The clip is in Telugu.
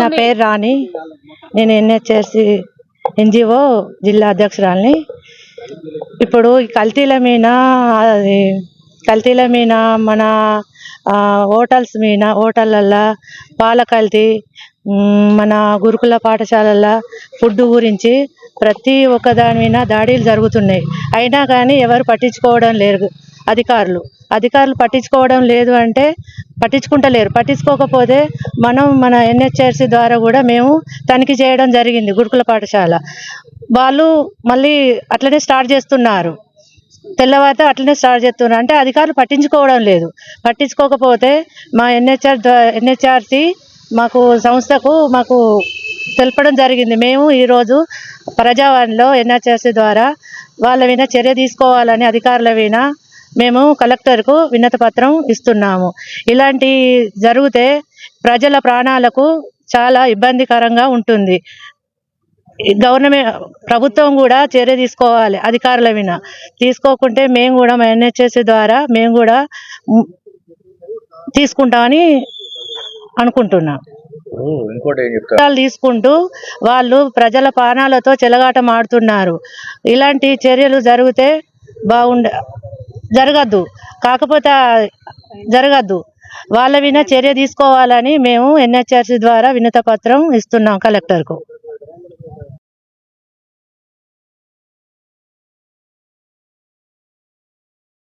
నా పేరు రాణి. నేను ఎన్హెచ్ఎస్సి ఎన్జిఓ జిల్లా అధ్యక్షురాలిని. ఇప్పుడు ఈ కల్తీల మీద అది కల్తీల మీద మన హోటల్స్ మీద హోటళ్ళల్లో పాల కల్తీ మన గురుకుల పాఠశాలల్లో ఫుడ్ గురించి ప్రతి ఒక్క దాని మీద దాడులు జరుగుతున్నాయి. అయినా కానీ ఎవరు పట్టించుకోవడం లేరు అధికారులు. అధికారులు పట్టించుకోవడం లేదు అంటే పట్టించుకుంటలేరు. పట్టించుకోకపోతే మనం మన ఎన్హెచ్ఆర్సి ద్వారా కూడా మేము తనిఖీ చేయడం జరిగింది గురుకుల పాఠశాల. వాళ్ళు మళ్ళీ అట్లనే స్టార్ట్ చేస్తున్నారు. తెల్లవారితే అట్లనే స్టార్ట్ చేస్తున్నారు. అంటే అధికారులు పట్టించుకోవడం లేదు. పట్టించుకోకపోతే మా ఎన్హెచ్ఆర్ ఎన్హెచ్ఆర్సి మాకు సంస్థకు మాకు తెలపడం జరిగింది. మేము ఈరోజు ప్రజావాణిలో ఎన్హెచ్ఆర్సి ద్వారా వాళ్ళ మీద చర్య తీసుకోవాలని అధికారుల మీద మేము కలెక్టర్కు వినతి పత్రం ఇస్తున్నాము. ఇలాంటి జరిగితే ప్రజల ప్రాణాలకు చాలా ఇబ్బందికరంగా ఉంటుంది. గవర్నమెంట్ ప్రభుత్వం కూడా చర్య తీసుకోవాలి అధికారుల మీద. తీసుకోకుంటే మేము కూడా మా ఎన్హెచ్ఎస్ ద్వారా మేము కూడా తీసుకుంటామని అనుకుంటున్నాం. తీసుకుంటూ వాళ్ళు ప్రజల ప్రాణాలతో చెలగాటం ఆడుతున్నారు ఇలాంటి చర్యలు జరిగితే బాగుండ జరగద్దు. కాకపోతే జరగద్దు. వాళ్ళ మీద చర్య తీసుకోవాలని మేము ఎన్హెచ్ఆర్సి ద్వారా వినత పత్రం ఇస్తున్నాం కలెక్టర్కు.